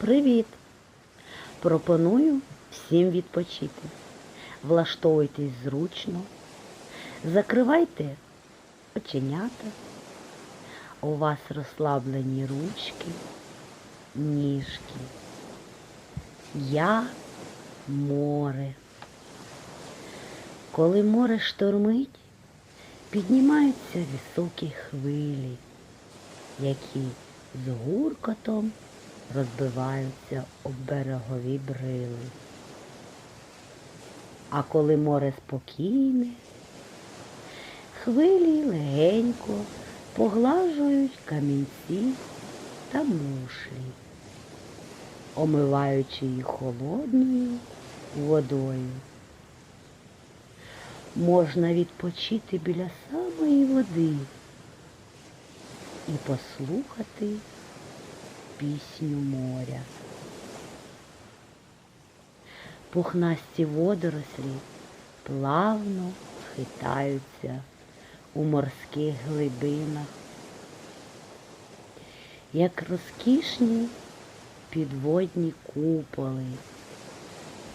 Привіт! Пропоную всім відпочити. Влаштовуйтесь зручно, закривайте оченята. У вас розслаблені ручки, ніжки. Я море. Коли море штормить, піднімаються високі хвилі, які з гуркотом розбиваються об берегові брили. А коли море спокійне, хвилі легенько поглажують камінці та мушлі, омиваючи їх холодною водою. Можна відпочити біля самої води і послухати пісню моря. Пухнасті водорослі плавно хитаються у морських глибинах, як розкішні підводні куполи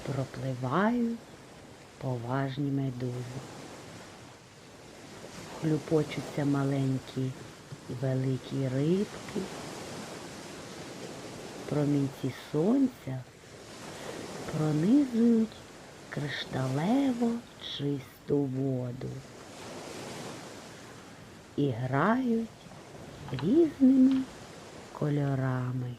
пропливають поважні медузи. Хлюпочуться маленькі і великі рибки, промінці сонця пронизують кришталево чисту воду і грають різними кольорами.